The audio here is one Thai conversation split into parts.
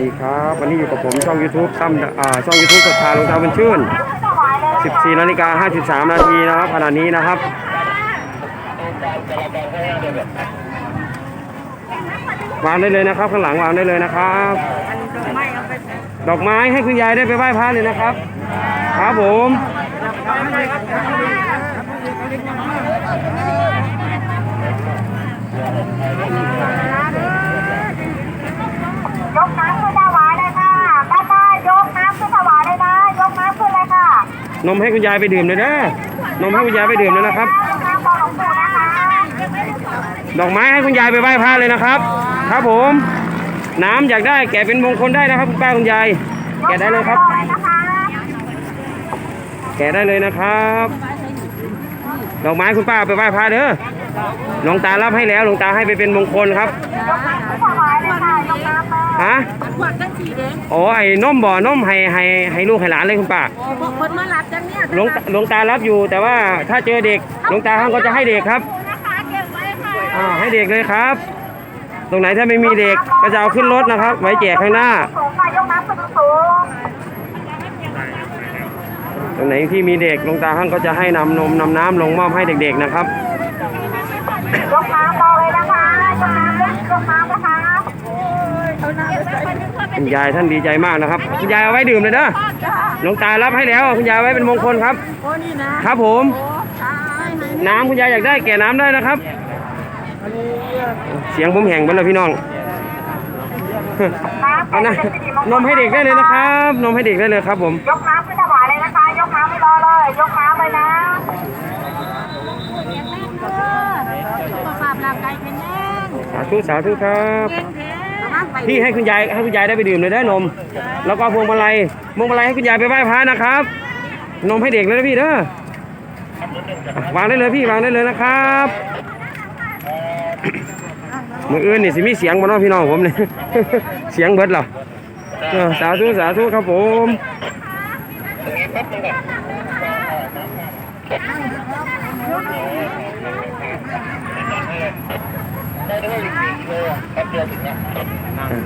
ดีครับ วันนี้อยู่กับผมช่อง YouTube ตั้มอ่าช่อง YouTube ศรัทธาลงเท้าเป็นชื่น 14นาฬิกา53 นาทีนะครับขณะนี้นะครับ วางได้เลยนะครับ ข้างหลังวางได้เลยนะครับ ดอกไม้ให้คุณยายได้ไปไหว้พระเลยนะครับ ครับผมยกน้ำ นมให้คุณยายไปดื่มเลยนะนมให้คุณยายไปดื่มเลยนะครับยกน้ำบอกหลวงปู่นะคะดอกไม้ให้คุณยายไปไหว้พระเลยนะครับ ครับผม น้ำอยากได้แกะเป็นมงคลได้นะครับคุณป้าคุณยาย แกะได้เลยครับกน้ำอกเลยนะคะแกะได้เลยนะครับ ดอกไม้คุณป้าไปไหว้พระเด้อหลวงตารับให้แล้วหลวงตาให้ไปเป็นมงคลครับยก น้ำขึ้นถวายเลยค่ะยกน้ำมาฮะโอ้ไอ้นมบ่อนมให้ให้ให้ลูกให้หลานเลยคุณป้าพวกคนมารับจังเนี่ยหลวงตาหลวงตารับอยู่ แต่ว่าถ้าเจอเด็กหลวงตาท่านก็จะให้เด็กครับนะคะเก็บไว้ค่ะอ่าให้เด็กเลยครับ ตรงไหนถ้าไม่มีเด็กก็จะเอาขึ้นรถนะครับ ไว้แจกข้างหน้า สูงค่ะยกน้ำขึ้นสูงตรงไหนที่มีเด็กหลวงตาท่านก็จะให้นำนมนำน้ำลงมอบให้เด็กๆนะครับ ยกน้ำรอเลยนะคะ ยกน้ำเลยยกน้ำนะคะ คุณยายท่านดีใจมากนะครับ คุณยายเอาไว้ดื่มเลยนะหลวงตารับให้แล้ว คุณยายเอาไว้เป็นมงคลครับ โอ้นี่นะครับผมโอ้ตายไหนน้ำคุณยายอยากได้แก่น้ำได้นะครับ เสียงผมแห้งไปแล้วพี่น้องน้ำเอานะนมให้เด็กได้เลยนะครับ นมให้เด็กได้เลยครับ ผม ยกน้ำขึ้นถวายเลยนะคะ ยกน้ำไม่รอเลย ยกน้ำเลยนะสุขภาพร่างกายแข็งแรงสาธุสาธุครับเก่งแพี่ให้คุณยายให้คุณยายได้ไปดื่มเลยได้นม แล้วก็พวงมาลัยพวงมาลัยให้คุณยายไปไหว้พระนะครับ นมให้เด็กเลยนะพี่เด้อะวางได้เลยพี่วางได้เลยนะครับมืออื่นนี่สิมีเสียงบ่เนาะพี่น้องผมเนี่ยเสียงเบิดเหรอเออสาธุสาธุครับผม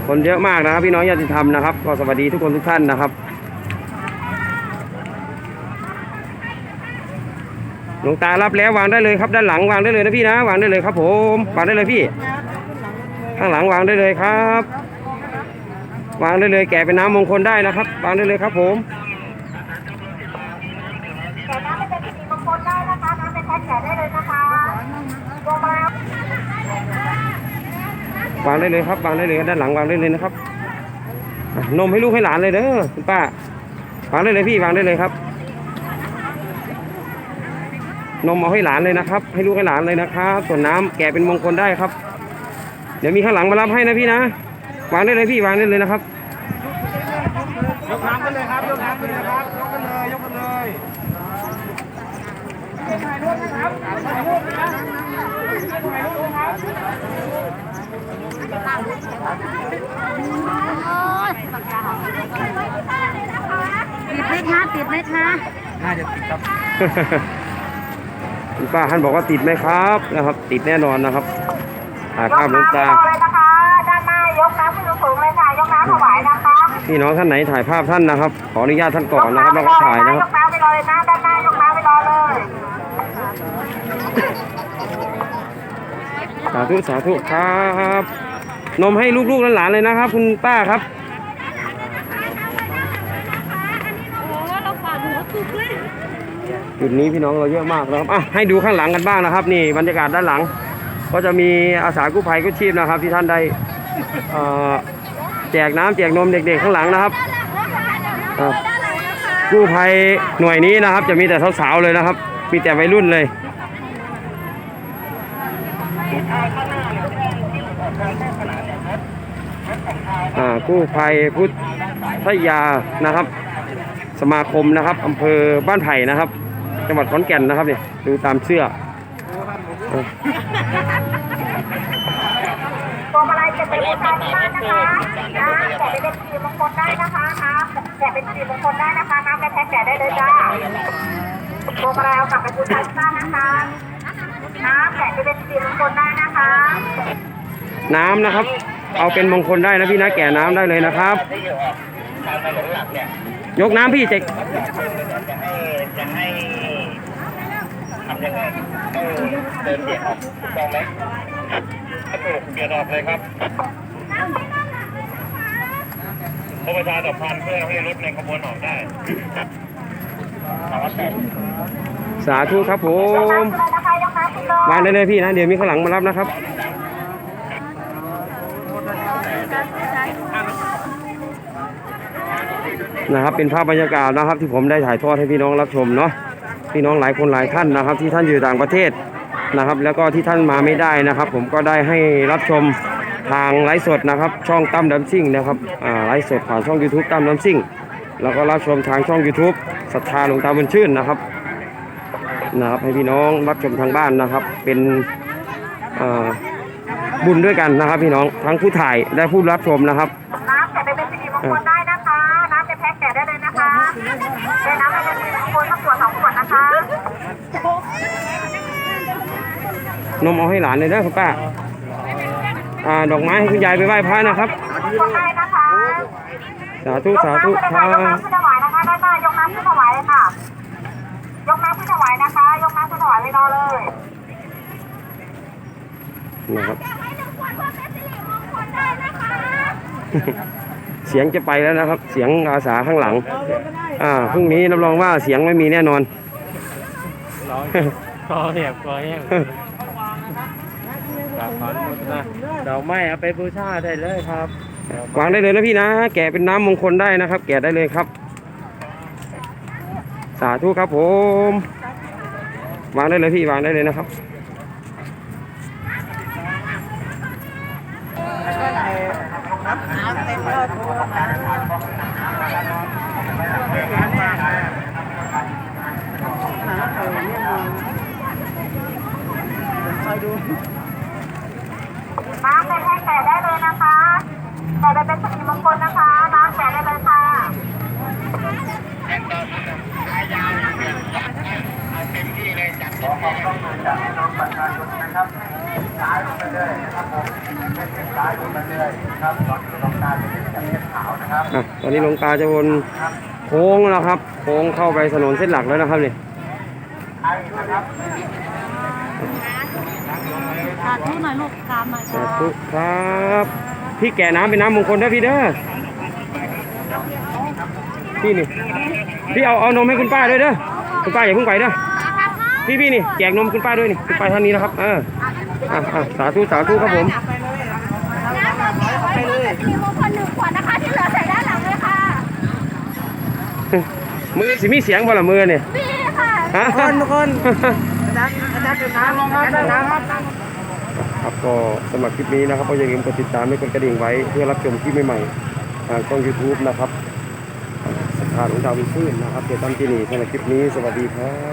คนเยอะมากนะครับพี่น้องญาติธรรมนะครับ ก็สวัสดีทุกคนทุกท่านนะครับหลวงตารับแล้ววางได้เลยครับ ด้านหลังวางได้เลยนะพี่นะวางได้เลยครับผมวางได้เลยพี่ ข้างหลังวางได้เลยครับ วางได้เลยแกะเป็นน้ำมงคลได้นะครับ วางได้เลยครับผมแต่น้ำไม่เป็นสิริมงคลได้นะคะน้ำเป็นแพ็คแจกได้เลยนะคะลงมา วางได้เลยครับ วางได้เลยด้านหลังวางได้เลยนะครับนมให้ลูกให้หลานเลยเด้อคุณป้าวางได้เลยพี่วางได้เลยครับ นมเอาให้หลานเลยนะครับ ให้ลูกให้หลานเลยนะครับส่วนน้ำแก่เป็นมงคลได้ครับ เดี๋ยวมีข้างหลังมารับให้นะพี่นะวางได้เลยพี่วางได้เลยนะครับ ยกน้ำกันเลยครับ ยกน้ำกันเลยครับ ยกกันเลย ยกกันเลย ติดไหมคะติดไหมคะน่าจะติดครับคุณป้าท่านบอกว่าติดไหมครับนะครับ ติดแน่นอนนะครับถ่ายยกภาพหลวงน้ำตารอเลยนะคะด้านหน้ายกน้ำขึ้นสูงเลยค่ะยกน้ำถวายนะคะพี่น้องท่านไหนถ่ายภาพท่านนะครับ ขออนุญาตท่านก่อนนะครับแล้วก็ถ่ายนะคยรับกน้ำไปรอเลยนะด้านหน้ายกน้ำไปรอเลยสาธุสาธุครับ นมให้ลูกๆหลานๆเลยนะครับ คุณป้าครับจุดนี้พี่น้องเราเยอะมากนะครับอะให้ดูข้างหลังกันบ้างนะครับ นี่บรรยากาศด้านหลัง ก็จะมีอาสากู้ภัยกู้ชีพนะครับ ที่ท่านได้เอ่อแจกน้ำแจกนมเด็กๆข้างหลังนะครับอะกู้ภัยหน่วยนี้นะครับ จะมีแต่สาวๆเลยนะครับ มีแต่วัยรุ่นเลย อ่า กู้ภัยพุทธยานะครับ สมาคมนะครับอำเภอบ้านไผ่นะครับ จังหวัดขอนแก่นนะครับเนี่ยดูตามเสื้อเออตัวมาลัยจะเป็นผู้ชายที่บ้านนะคะน้ำแกะเป็นสีมงคลได้นะคะน้ำแกะเป็นสีมงคลได้นะคะน้ำเป็นแพ็คแกะได้เลยจ้าตัวมาลัยเอากลับไปผู้ชายที่บ้านนะคะน้ำแกะเป็นสีมงคลได้นะคะ น้ำนะครับ เอาเป็นมงคลได้นะพี่นะแก่น้ำได้เลยนะครับที่อยู่ออกทางถนนหลักเนี่ยยกน้ำพี่เจกจะให้จะให้ทำยังไงให้เดินเบี่ยงออกถูกต้องไหมถ้าถูกเบี่ยงออกเลยครับเพราะประชาสัมพันธ์เพื่อให้รถในขบวนออกได้ขอแต่สาธุครับผมนะคะยกน้ำขึ้นเลยวางได้เลยพี่นะ เดี๋ยวมีข้างหลังมารับนะครับ นะครับเป็นภาพบรรยากาศนะครับ ที่ผมได้ถ่ายทอดให้พี่น้องรับชมเนาะพี่น้องหลายคนหลายท่านนะครับ ที่ท่านอยู่ต่างประเทศนะครับ แล้วก็ที่ท่านมาไม่ได้นะครับ ผมก็ได้ให้รับชมทางไลฟ์สดนะครับ ช่องตั้มดัมซิ่งนะครับอ่าไลฟ์สดผ่านช่อง YouTube ตั้มดัมซิ่ง แล้วก็รับชมทางช่อง YouTube ศรัทธาหลวงตาบุญชื่นนะครับนะครับ ให้พี่น้องรับชมทางบ้านนะครับ เป็นอ่า บุญด้วยกันนะครับ พี่น้องทั้งผู้ถ่ายและผู้รับชมนะครับน้ำแกะไปเป็นสิริมงคลได้นะคะน้ำจะแพ็คแกะได้เลยนะคะเป็นน้ำเป็นสิริมงคลสักขวดสองขวดนะคะ นมเอาให้หลานเลยนะคุณป้าอ่าดอกไม้ให้คุณยายไปไหว้พระนะครับมงคลได้นะคะสาธุสาธุยกครัน้ำขึ้นบถวายนะคะด้านหน้ายกน้ำขึ้นถวายเลยค่ะ ยกน้ำขึ้นถวายนะคะ ยกน้ำขึ้นถวายเลยรอเลยนะครับ เสียงจะไปแล้วนะครับ เสียงอาสาข้างหลัง อ่าพรุ่งนี้รับรองว่าเสียงไม่มีแน่นอนคอเหียบคอแห้งกราบขออนุโมทนาดอกไม้เอาไปบูชาได้เลยครับวางได้เลยนะพี่นะ แกะเป็นน้ำมงคลได้นะครับ แกะได้เลยครับ สาธุครับผม วางได้เลยพี่วางได้เลยนะครับับน้ำเป็นแพ็คแกะได้เลยนะคะแกะไปเป็นสิริมงคลนะคะน้ำแกะได้เลยค่ะเต็มที่เลยจัดขอความร่วมมือจากน้องประชาชนนะครับ สายลงไปเลยนะครับผมสายลงไปเลยครับตอนนี้ลงตาจะเป็นแบบเส้นขาวนะครับอะตอนนี้หลวงตาจะวนโค้งแล้วครับ โค้งเข้าไปถนนเส้นหลักแล้วนะครับนี่ไอ้นะครับสาธุหน่อยลูกตามหน่อยสาธุครับพี่แก่น้ำเป็นน้ำมงคลด้วยพี่เด้อพี่นี่พี่เอาเอานมให้คุณป้าด้วยเด้อคุณป้าอย่าเพิ่งไปเด้อพี่พี่นี่แจกนมคุณป้าด้วยนี่คุณป้าท่านนี้นะครับเออ อะอะสาธุสาธุครับผมน้ำเราเก็บไว้เป็นสิริมงคลหนึ่งขวดนะคะ ที่เหลือใส่ด้านหลังเลยค่ะมือสิมีเสียงบ่ละมือเนี่ยนี่ค่ะฮะคนทุกคนอาจารย์อาจารย์เป็นน้ำลงครับเป็นน้ำครับครับก็สำหรับคลิปนี้นะครับก็อย่าลืมกดติดตามและกดกระดิ่งไว้เพื่อรับชมคลิปใหม่ๆทางช่อง YouTube นะครับสถานของดาววินพื้นนะครับเดี๋ยวตั้งที่นี่สำหรับคลิปนี้สวัสดีครับ